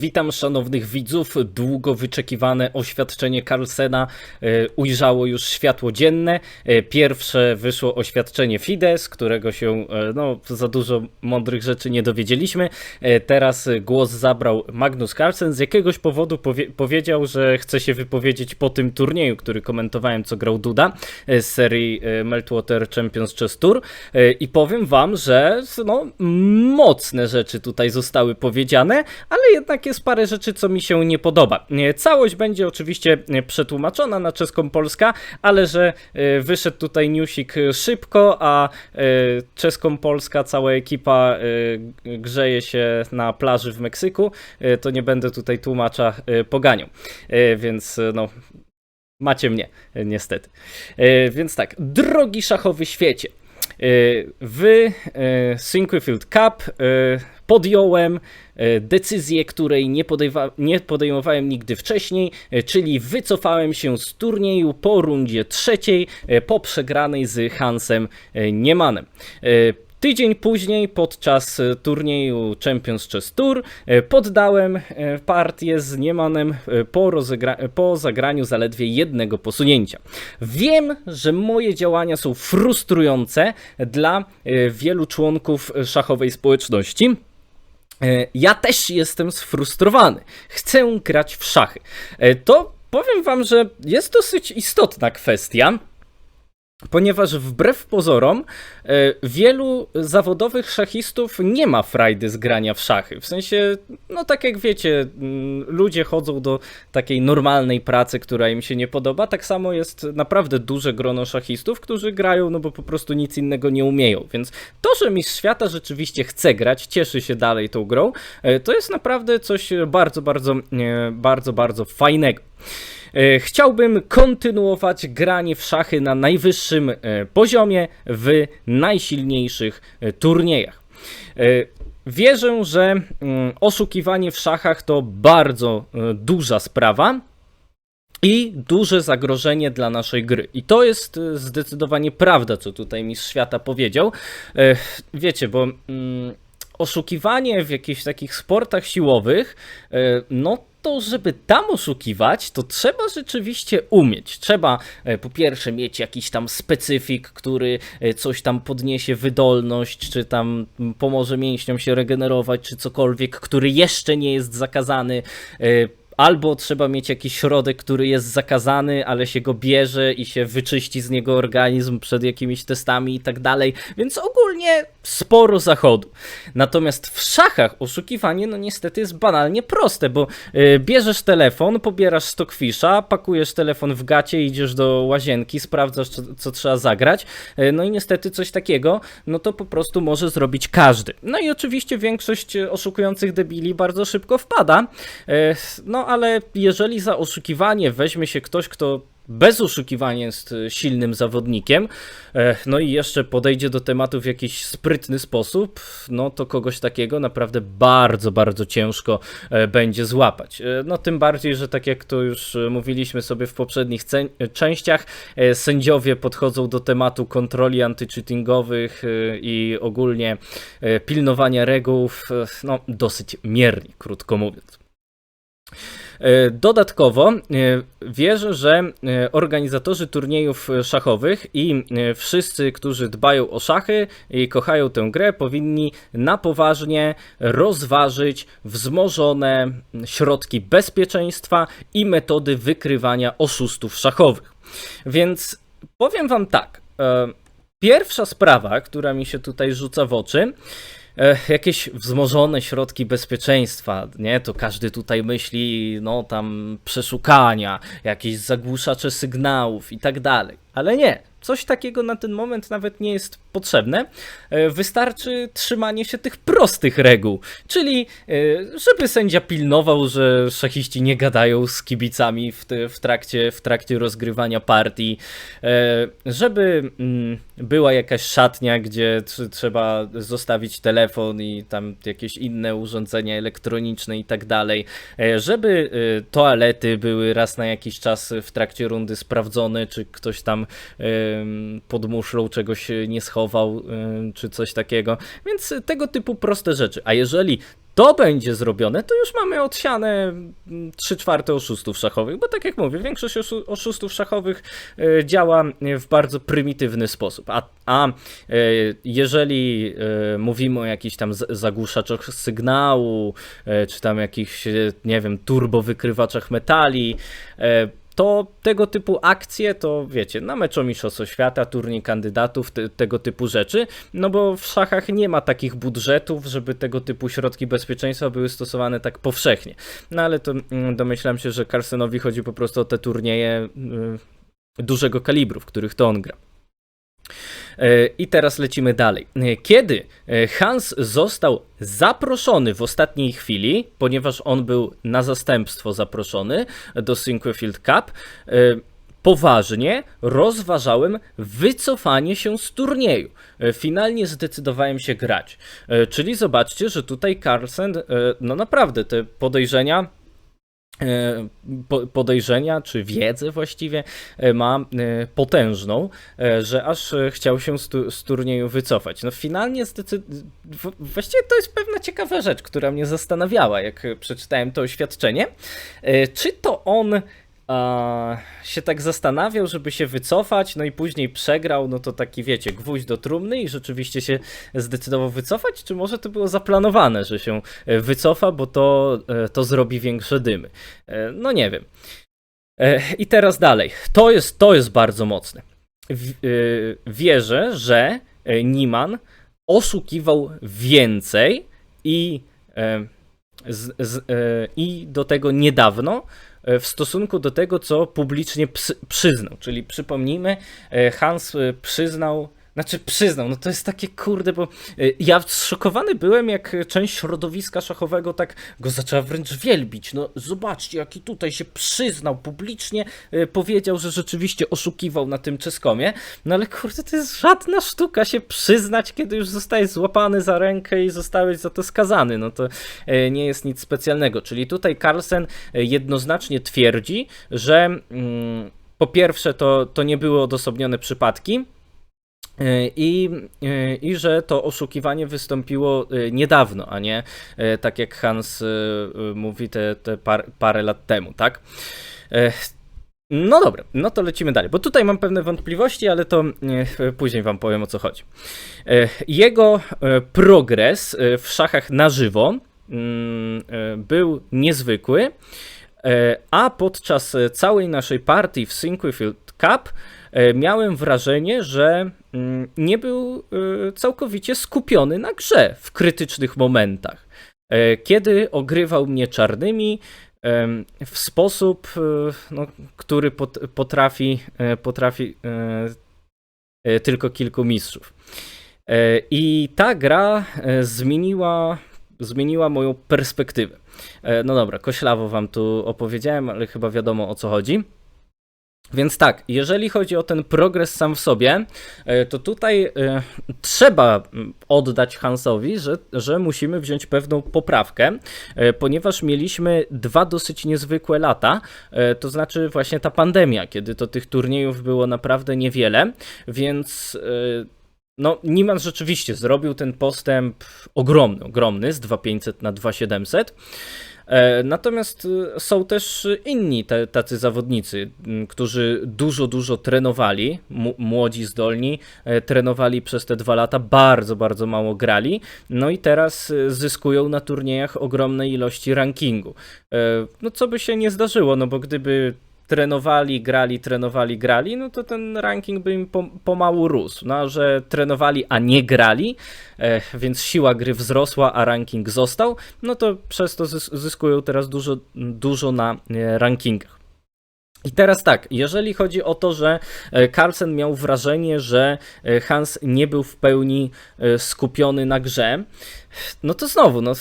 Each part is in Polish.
Witam szanownych widzów. Długo wyczekiwane oświadczenie Carlsena e, ujrzało już światło dzienne. E, Pierwsze wyszło oświadczenie Fides, którego się e, no, za dużo mądrych rzeczy nie dowiedzieliśmy. Teraz głos zabrał Magnus Carlsen. Z jakiegoś powodu powie powiedział, że chce się wypowiedzieć po tym turnieju, który komentowałem, co grał Duda z serii Meltwater Champions Chess Tour. I powiem wam, że no, mocne rzeczy tutaj zostały powiedziane, ale jednak jest parę rzeczy, co mi się nie podoba. Nie, Całość będzie oczywiście e, przetłumaczona na czeską Polska, ale że e, wyszedł tutaj newsik e, szybko, a e, czeską Polska, cała ekipa e, grzeje się na plaży w Meksyku, e, to nie będę tutaj tłumacza e, poganiał. E, Więc e, no, macie mnie, e, niestety. E, Więc tak, drogi szachowy świecie. E, W e, Sinquefield Cup e, podjąłem e, decyzję, której nie, podejwa- nie podejmowałem nigdy wcześniej, e, czyli wycofałem się z turnieju po rundzie trzeciej, e, po przegranej z Hansem Niemanem. Tydzień później, podczas turnieju Champions Chess Tour, poddałem partię z Niemanem po, po zagraniu zaledwie jednego posunięcia. Wiem, że moje działania są frustrujące dla wielu członków szachowej społeczności. E, Ja też jestem sfrustrowany. Chcę grać w szachy. E, To powiem wam, że jest dosyć istotna kwestia. Ponieważ wbrew pozorom, e, wielu zawodowych szachistów nie ma frajdy z grania w szachy. W sensie, no tak jak wiecie, mm, ludzie chodzą do takiej normalnej pracy, która im się nie podoba. Tak samo jest naprawdę duże grono szachistów, którzy grają, no bo po prostu nic innego nie umieją. Więc to, że mistrz świata rzeczywiście chce grać, cieszy się dalej tą grą, e, to jest naprawdę coś bardzo, bardzo, e, bardzo, bardzo fajnego. E, Chciałbym kontynuować granie w szachy na najwyższym e, poziomie w najsilniejszych e, turniejach. Wierzę, że mm, oszukiwanie w szachach to bardzo duża sprawa. I duże zagrożenie dla naszej gry. I to jest zdecydowanie prawda, co tutaj mistrz świata powiedział. Wiecie, bo mm, oszukiwanie w jakichś takich sportach siłowych, no to żeby tam oszukiwać, to trzeba rzeczywiście umieć. Trzeba e, po pierwsze mieć jakiś tam specyfik, który e, coś tam podniesie wydolność, czy tam pomoże mięśniom się regenerować, czy cokolwiek, który jeszcze nie jest zakazany. e, Albo trzeba mieć jakiś środek, który jest zakazany, ale się go bierze i się wyczyści z niego organizm przed jakimiś testami i tak dalej. Więc ogólnie sporo zachodu. Natomiast w szachach oszukiwanie, no niestety jest banalnie proste, bo y, bierzesz telefon, pobierasz stockfisha, pakujesz telefon w gacie, idziesz do łazienki, sprawdzasz, co, co trzeba zagrać. Y, no i niestety coś takiego, no to po prostu może zrobić każdy. No i oczywiście większość y, oszukujących debili bardzo szybko wpada. No ale jeżeli za oszukiwanie weźmie się ktoś, kto bez oszukiwania jest y, silnym zawodnikiem, e, no i jeszcze podejdzie do tematu w jakiś sprytny sposób, no to kogoś takiego naprawdę bardzo, bardzo ciężko e, będzie złapać. E, No tym bardziej, że tak jak to już e, mówiliśmy sobie w poprzednich e, częściach, e, sędziowie podchodzą do tematu kontroli antycheatingowych e, i ogólnie e, pilnowania reguł, e, no dosyć mierni, krótko mówiąc. E, Dodatkowo e, wierzę, że e, organizatorzy turniejów szachowych i wszyscy, którzy dbają o szachy i kochają tę grę, powinni na poważnie rozważyć wzmożone środki bezpieczeństwa i metody wykrywania oszustów szachowych. Więc powiem Wam tak. Pierwsza sprawa, która mi się tutaj rzuca w oczy, jakieś wzmożone środki bezpieczeństwa, nie? To każdy tutaj myśli, no tam przeszukania, jakieś zagłuszacze sygnałów i tak dalej. Ale nie, coś takiego na ten moment nawet nie jest potrzebne. E, Wystarczy trzymanie się tych prostych reguł, czyli e, żeby sędzia pilnował, że szachiści nie gadają z kibicami w, te, w, trakcie, w trakcie rozgrywania partii, e, żeby mm, była jakaś szatnia, gdzie tr- trzeba zostawić telefon i tam jakieś inne urządzenia elektroniczne i tak dalej, żeby toalety były raz na jakiś czas w trakcie rundy sprawdzone, czy ktoś tam pod muszlą czegoś nie schował, czy coś takiego. Więc tego typu proste rzeczy. A jeżeli to będzie zrobione, to już mamy odsiane 3 czwarte oszustów szachowych, bo tak jak mówię, większość oszu- oszustów szachowych e, działa w bardzo prymitywny sposób. A, a e, jeżeli e, mówimy o jakichś tam zagłuszaczach sygnału, e, czy tam jakichś, e, nie wiem, turbowykrywaczach metali, e, to tego typu akcje to wiecie, na meczu Mistrzostwo Świata, turniej kandydatów, te, tego typu rzeczy, no bo w szachach nie ma takich budżetów, żeby tego typu środki bezpieczeństwa były stosowane tak powszechnie. No ale to mm, domyślam się, że Carlsenowi chodzi po prostu o te turnieje y, dużego kalibru, w których to on gra. E, I teraz lecimy dalej. E, Kiedy e, Hans został zaproszony w ostatniej chwili, ponieważ on był na zastępstwo zaproszony do Sinquefield Cup, poważnie rozważałem wycofanie się z turnieju. Finalnie zdecydowałem się grać. Czyli zobaczcie, że tutaj Carlsen, no naprawdę te podejrzenia po- podejrzenia, czy wiedzę właściwie e, ma e, potężną, e, że aż e, chciał się z, tu, z turnieju wycofać. No finalnie zdecyd... właściwie to jest pewna ciekawa rzecz, która mnie zastanawiała, jak e, przeczytałem to oświadczenie. E, Czy to on się tak zastanawiał, żeby się wycofać, no i później przegrał, no to taki wiecie, gwóźdź do trumny i rzeczywiście się zdecydował wycofać, czy może to było zaplanowane, że się e, wycofa, bo to, e, to zrobi większe dymy. E, No nie wiem. I teraz dalej. To jest, to jest bardzo mocne. Wierzę, że Niman oszukiwał więcej i, i do tego niedawno w stosunku do tego, co publicznie przyznał. Czyli przypomnijmy, e, Hans e, przyznał, znaczy przyznał, no to jest takie kurde, bo e, ja zszokowany byłem, jak część środowiska szachowego tak go zaczęła wręcz wielbić. No zobaczcie, jaki tutaj się przyznał publicznie, e, powiedział, że rzeczywiście oszukiwał na tym czeskomie. No ale kurde, to jest żadna sztuka się przyznać, kiedy już zostajesz złapany za rękę i zostałeś za to skazany. No to e, nie jest nic specjalnego. Czyli tutaj Carlsen jednoznacznie twierdzi, że mm, po pierwsze to, to nie były odosobnione przypadki, I, e, I że to oszukiwanie wystąpiło e, niedawno, a nie e, tak jak Hans e, e, mówi te, te par, parę lat temu, tak? E, No dobra, no to lecimy dalej, bo tutaj mam pewne wątpliwości, ale to e, później wam powiem o co chodzi. E, Jego e, progres e, w szachach na żywo mm, e, był niezwykły, e, a podczas e, całej naszej partii w Sinquefield Cup e, miałem wrażenie, że mm, nie był e, całkowicie skupiony na grze w krytycznych momentach. E, Kiedy ogrywał mnie czarnymi w sposób, e, no, który pot, potrafi, e, potrafi e, e, tylko kilku mistrzów. E, I ta gra e, zmieniła, zmieniła moją perspektywę. E, No dobra, koślawo wam tu opowiedziałem, ale chyba wiadomo o co chodzi. Więc tak, jeżeli chodzi o ten progres sam w sobie, e, to tutaj e, trzeba oddać Hansowi, że, że musimy wziąć pewną poprawkę, e, ponieważ mieliśmy dwa dosyć niezwykłe lata, to znaczy właśnie ta pandemia, kiedy to tych turniejów było naprawdę niewiele, więc no, Nieman rzeczywiście zrobił ten postęp ogromny, ogromny z 2500 na 2700. E, Natomiast y, są też inni te, tacy zawodnicy, którzy dużo, dużo trenowali, młodzi, zdolni, e, trenowali przez te dwa lata, bardzo, bardzo mało grali, no i teraz zyskują na turniejach ogromne ilości rankingu. E, No co by się nie zdarzyło, no bo gdyby trenowali, grali, trenowali, grali, no to ten ranking by im pom- pomału rósł. No, że trenowali, a nie grali, e, więc siła gry wzrosła, a ranking został, no to przez to zys- zyskują teraz dużo, dużo na e, rankingach. I teraz tak, jeżeli chodzi o to, że e, Carlsen miał wrażenie, że Hans nie był w pełni skupiony na grze, no to znowu, no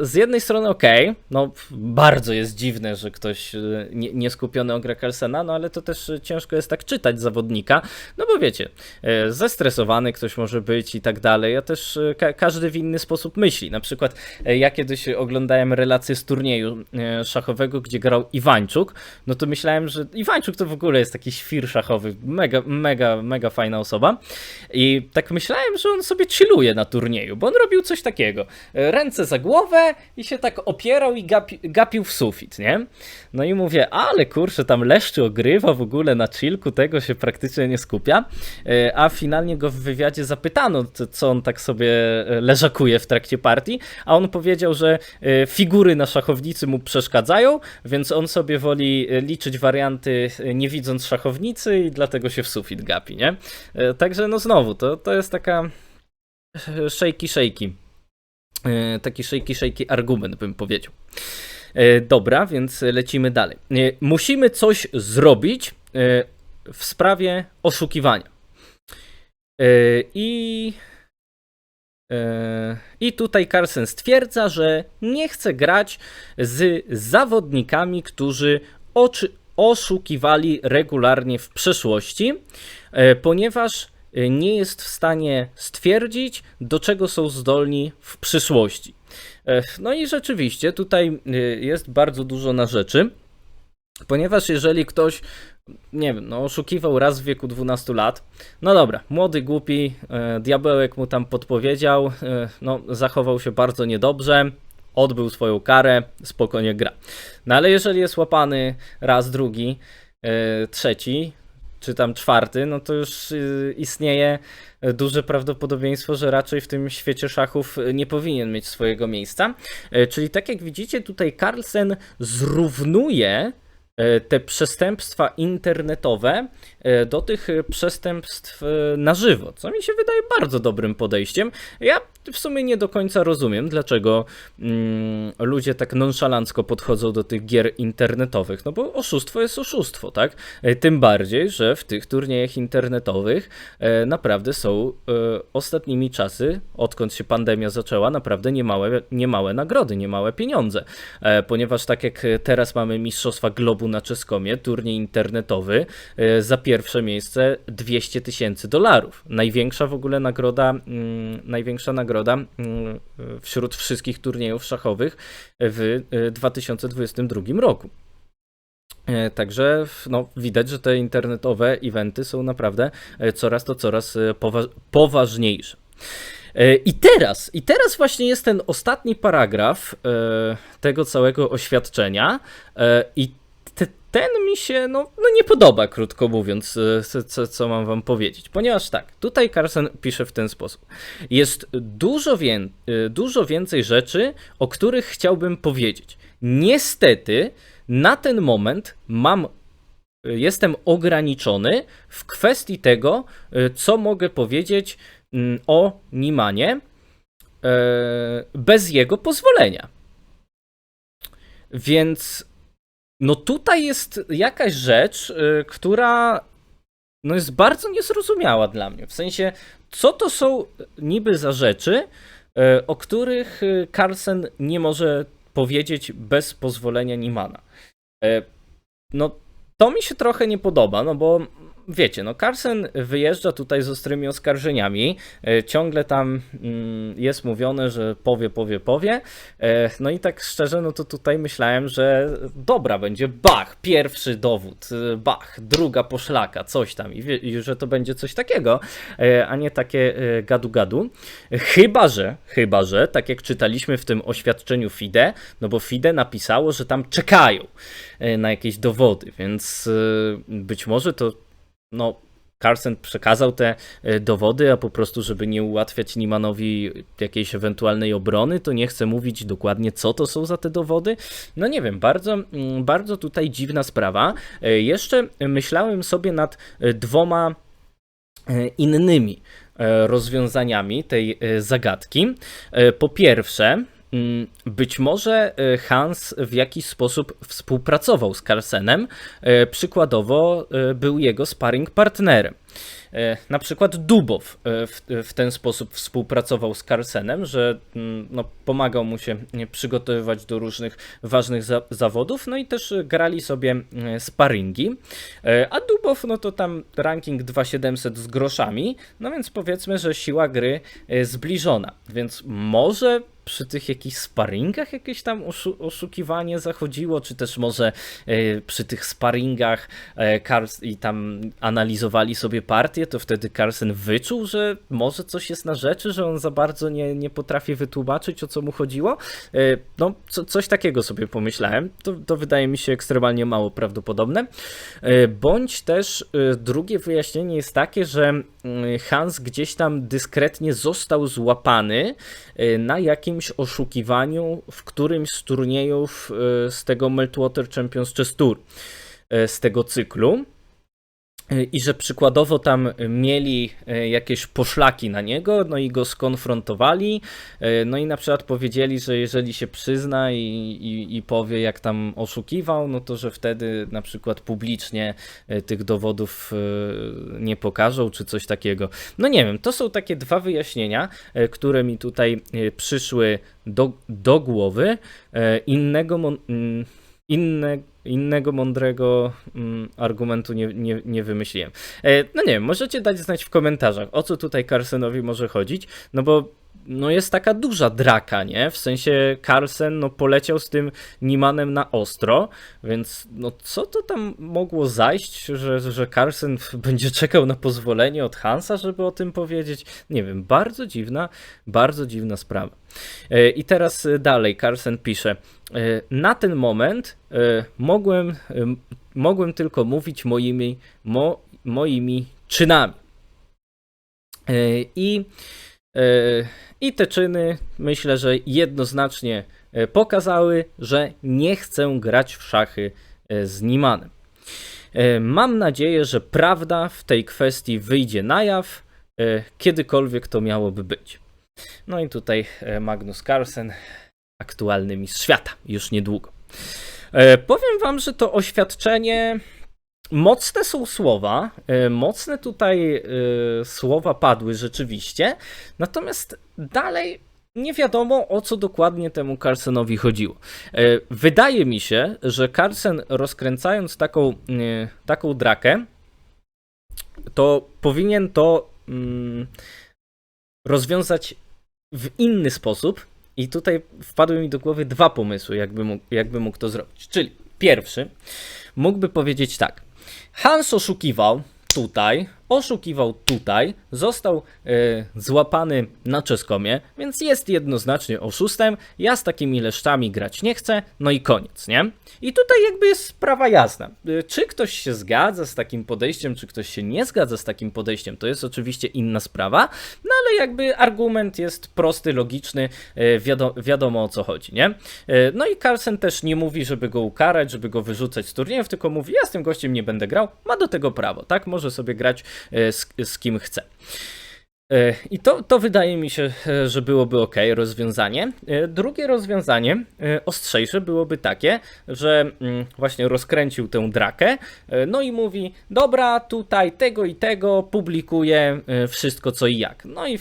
z jednej strony okej, no bardzo jest dziwne, że ktoś e, nie, nie skupiony o grę Carlsena, no ale to też ciężko jest tak czytać zawodnika, no bo wiecie, e, zestresowany ktoś może być i tak dalej, a też e, ka każdy w inny sposób myśli. Na przykład ja kiedyś oglądałem relację z turnieju szachowego, gdzie grał Iwańczuk, no to myślałem, że Iwańczuk to w ogóle jest taki świr szachowy, mega, mega, mega fajna osoba i tak myślałem, że on sobie chilluje na turnieju, bo on robił coś takiego takiego. Ręce za głowę i się tak opierał i gapi, gapił w sufit, nie? No i mówię, ale kurczę, tam leszczy ogrywa w ogóle na chillku, tego się praktycznie nie skupia. E, A finalnie go w wywiadzie zapytano, co- on tak sobie e, leżakuje w trakcie partii, a on powiedział, że e, figury na szachownicy mu przeszkadzają, więc on sobie woli liczyć warianty nie widząc szachownicy i dlatego się w sufit gapi, nie? Także no znowu, to, to jest taka shaky. E, Taki shaky shaky argument bym powiedział. E, Dobra, więc lecimy dalej. E, Musimy coś zrobić e, w sprawie oszukiwania. E, I e, i tutaj Carlsen stwierdza, że nie chce grać z zawodnikami, którzy oszukiwali regularnie w przeszłości, e, ponieważ e, nie jest w stanie stwierdzić, do czego są zdolni w przyszłości. E, No i rzeczywiście tutaj e, jest bardzo dużo na rzeczy, ponieważ jeżeli ktoś, nie wiem, no oszukiwał raz w wieku 12 lat, no dobra, młody, głupi, e, diabełek mu tam podpowiedział, no zachował się bardzo niedobrze, odbył swoją karę, spokojnie gra. No ale jeżeli jest łapany raz, drugi, trzeci, czy tam czwarty, no to już y, istnieje duże prawdopodobieństwo, że raczej w tym świecie szachów nie powinien mieć swojego miejsca. E, Czyli tak jak widzicie, tutaj Carlsen zrównuje e, te przestępstwa internetowe e, do tych przestępstw na żywo, co mi się wydaje bardzo dobrym podejściem. Ja w sumie nie do końca rozumiem, dlaczego mm, ludzie tak nonszalancko podchodzą do tych gier internetowych, no bo oszustwo jest oszustwo, tak? E, Tym bardziej, że w tych turniejach internetowych e, naprawdę są e, ostatnimi czasy, odkąd się pandemia zaczęła, naprawdę niemałe, niemałe nagrody, niemałe pieniądze, e, ponieważ tak jak teraz mamy Mistrzostwa Globu na Czeskomie, turniej internetowy, e, za pierwsze miejsce 200 tysięcy dolarów. Największa w ogóle nagroda, mm, największa nagroda mm, wśród wszystkich turniejów szachowych w e, 2022 roku. E, Także no, widać, że te internetowe eventy są naprawdę e, coraz to coraz e, powa- poważniejsze. E, I teraz, I teraz właśnie jest ten ostatni paragraf e, tego całego oświadczenia e, i ten mi się no, no nie podoba, krótko mówiąc, e, co, co, mam wam powiedzieć. Ponieważ tak, tutaj Carson pisze w ten sposób. Jest dużo, e, dużo więcej rzeczy, o których chciałbym powiedzieć. Niestety, na ten moment mam jestem ograniczony w kwestii tego, co mogę powiedzieć mm, o Nimanie e, bez jego pozwolenia. Więc no tutaj jest jakaś rzecz, y, która no jest bardzo niezrozumiała dla mnie. W sensie, co to są niby za rzeczy, e, o których y, Carlsen nie może powiedzieć bez pozwolenia Nimana. No, to mi się trochę nie podoba, no bo wiecie, no Carlsen wyjeżdża tutaj z ostrymi oskarżeniami, e, ciągle tam mm, jest mówione, że powie, powie, powie, e, no i tak szczerze, no to tutaj myślałem, że dobra, będzie bach, pierwszy dowód, e, bach, druga poszlaka, coś tam. I, i że to będzie coś takiego, a nie takie gadu-gadu, chyba, że, chyba, że, tak jak czytaliśmy w tym oświadczeniu FIDE, no bo FIDE napisało, że tam czekają na jakieś dowody, więc być może to no, Carlsen przekazał te e, dowody, a po prostu, żeby nie ułatwiać Nimanowi jakiejś ewentualnej obrony, to nie chcę mówić dokładnie, co to są za te dowody. No nie wiem, bardzo, mm, bardzo tutaj dziwna sprawa. E, Jeszcze myślałem sobie nad e, dwoma innymi rozwiązaniami tej zagadki. Po pierwsze, być może e, Hans w jakiś sposób współpracował z Carlsenem, e, przykładowo e, był jego sparring partnerem. Na przykład Dubow w, w ten sposób współpracował z Carlsenem, że mm, no, pomagał mu się przygotowywać do różnych ważnych za zawodów, no i też grali sobie sparingi. A Dubow, no to tam ranking 2700 z groszami, no więc powiedzmy, że siła gry zbliżona, więc może przy tych jakichś sparingach jakieś tam oszu oszukiwanie zachodziło, czy też może e, przy tych sparingach e, Carls i tam analizowali sobie partię, to wtedy Carlsen wyczuł, że może coś jest na rzeczy, że on za bardzo nie, nie potrafi wytłumaczyć, o co mu chodziło. E, no, co, coś takiego sobie pomyślałem. To, to wydaje mi się ekstremalnie mało prawdopodobne. Bądź też drugie wyjaśnienie jest takie, że mm, Hans gdzieś tam dyskretnie został złapany na oszukiwaniu w którymś z turniejów e, z tego Meltwater Champions Chess Tour, e, z tego cyklu. E, I że przykładowo tam mieli e, jakieś poszlaki na niego, no i go skonfrontowali, e, no i na przykład powiedzieli, że jeżeli się przyzna i, i, i powie, jak tam oszukiwał, no to że wtedy na przykład publicznie tych dowodów nie pokażą, czy coś takiego. No nie wiem, to są takie dwa wyjaśnienia, które mi tutaj przyszły do, do głowy. E, Innego. Innego mądrego mm, argumentu nie, nie, nie wymyśliłem. E, no nie wiem, możecie dać znać w komentarzach, o co tutaj Carlsenowi może chodzić, no bo no jest taka duża draka, nie? W sensie Carlsen no poleciał z tym Nimanem na ostro, więc no co to tam mogło zajść, że, że Carlsen będzie czekał na pozwolenie od Hansa, żeby o tym powiedzieć? Nie wiem, bardzo dziwna, bardzo dziwna sprawa. E, I teraz e, dalej Carlsen pisze, na ten moment e, mogłem, e, mogłem tylko mówić moimi, mo, moimi czynami. E, I, e, I te czyny myślę, że jednoznacznie e, pokazały, że nie chcę grać w szachy e, z Nimanem. E, Mam nadzieję, że prawda w tej kwestii wyjdzie na jaw, e, kiedykolwiek to miałoby być. No i tutaj e, Magnus Carlsen, aktualny mistrz świata, już niedługo. E, Powiem wam, że to oświadczenie. Mocne są słowa, e, mocne tutaj e, słowa padły rzeczywiście, natomiast dalej nie wiadomo o co dokładnie temu Carlsenowi chodziło. Wydaje mi się, że Carlsen rozkręcając taką, taką drakę, to powinien to mm, rozwiązać w inny sposób. I tutaj wpadły mi do głowy dwa pomysły, jakby mógł, jakby mógł to zrobić. Czyli pierwszy, mógłby powiedzieć tak. Hans oszukiwał tutaj, oszukiwał tutaj, został e, złapany na czeskomie, więc jest jednoznacznie oszustem. Ja z takimi leszczami grać nie chcę, no i koniec, nie? I tutaj jakby jest sprawa jasna. E, Czy ktoś się zgadza z takim podejściem, czy ktoś się nie zgadza z takim podejściem, to jest oczywiście inna sprawa, no ale jakby argument jest prosty, logiczny, e, wiadomo, wiadomo o co chodzi, nie? No i Carlsen też nie mówi, żeby go ukarać, żeby go wyrzucać z turniejów, tylko mówi, ja z tym gościem nie będę grał, ma do tego prawo, tak? Może sobie grać z, z kim chce. E, I to, to wydaje mi się, e, że byłoby ok, rozwiązanie. E, Drugie rozwiązanie, e, ostrzejsze, byłoby takie, że mm, właśnie rozkręcił tę drakę, e, no i mówi: Dobra, tutaj tego i tego publikuję e, wszystko co i jak. No i e,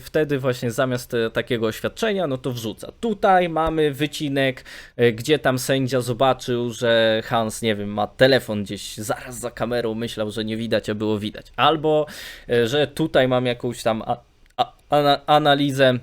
wtedy właśnie zamiast e, takiego oświadczenia, no to wrzuca. Tutaj mamy wycinek, e, gdzie tam sędzia zobaczył, że Hans, nie wiem, ma telefon gdzieś zaraz za kamerą, myślał, że nie widać, a było widać. Albo, że tutaj mam jakąś tam analizę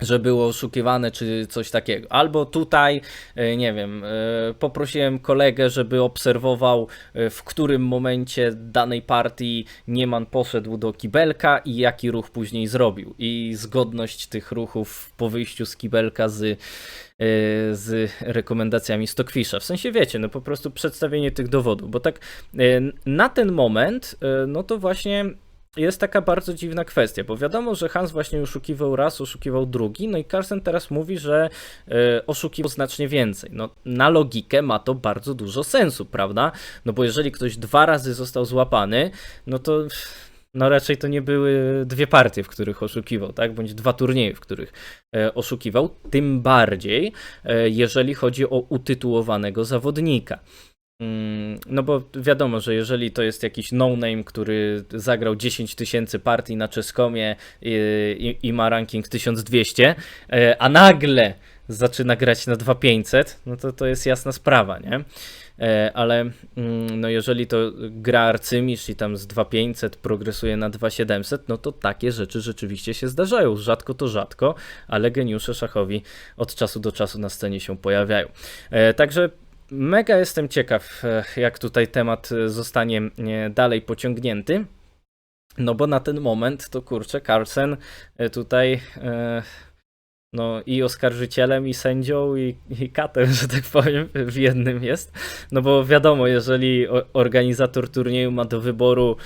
że było oszukiwane, czy coś takiego. Albo tutaj, e, nie wiem, e, poprosiłem kolegę, żeby obserwował, e, w którym momencie danej partii Nieman poszedł do kibelka i jaki ruch później zrobił. I zgodność tych ruchów po wyjściu z kibelka z, z rekomendacjami Stockfisha. W sensie wiecie, no po prostu przedstawienie tych dowodów, bo tak na ten moment, no to właśnie jest taka bardzo dziwna kwestia, bo wiadomo, że Hans właśnie oszukiwał raz, oszukiwał drugi, no i Carlsen teraz mówi, że e, oszukiwał znacznie więcej. No, na logikę ma to bardzo dużo sensu, prawda? No bo jeżeli ktoś dwa razy został złapany, no to no raczej to nie były dwie partie, w których oszukiwał, tak? Bądź dwa turnieje, w których e, oszukiwał. Tym bardziej, e, jeżeli chodzi o utytułowanego zawodnika. Mm, No bo wiadomo, że jeżeli to jest jakiś no-name, który zagrał 10 tysięcy partii na czeskomie i, i, i ma ranking 1200, e, a nagle zaczyna grać na 2500, no to to jest jasna sprawa, nie? E, ale mm, no jeżeli to gra arcymistrz i tam z 2500 progresuje na 2700, no to takie rzeczy rzeczywiście się zdarzają. Rzadko to rzadko, ale geniusze szachowi od czasu do czasu na scenie się pojawiają. E, Także mega jestem ciekaw, e, jak tutaj temat e, zostanie e, dalej pociągnięty. No bo na ten moment to kurczę, Carlsen tutaj no i oskarżycielem, i sędzią, i, i katem, że tak powiem, w jednym jest. No bo wiadomo, jeżeli organizator turnieju ma do wyboru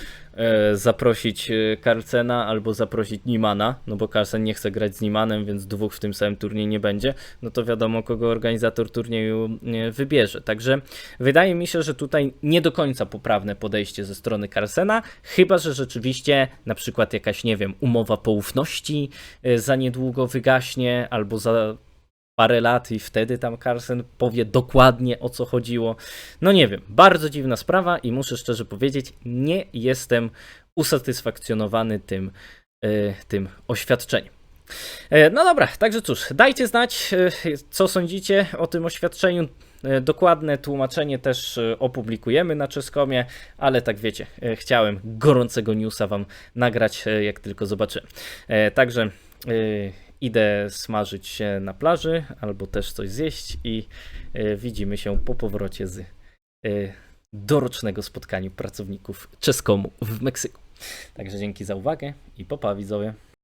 zaprosić e, Carlsena albo zaprosić Nimana, no bo Carlsen nie chce grać z Nimanem, więc dwóch w tym samym turnieju nie będzie, no to wiadomo, kogo organizator turnieju e, wybierze. Także wydaje mi się, że tutaj nie do końca poprawne podejście ze strony Carlsena, chyba że rzeczywiście na przykład jakaś, nie wiem, umowa poufności e, za niedługo wygaśnie, albo za parę lat i wtedy tam Carlsen powie dokładnie o co chodziło. No nie wiem, bardzo dziwna sprawa i muszę szczerze powiedzieć, nie jestem usatysfakcjonowany tym, e, tym oświadczeniem. E, No dobra, także cóż, dajcie znać, e, co sądzicie o tym oświadczeniu. Dokładne tłumaczenie też opublikujemy na Czeskomie, ale tak wiecie, chciałem gorącego newsa wam nagrać, jak tylko zobaczyłem. Także idę smażyć się na plaży, albo też coś zjeść i e, widzimy się po powrocie z e, dorocznego spotkania pracowników Czeskomu w Meksyku. Także dzięki za uwagę i popa widzowie.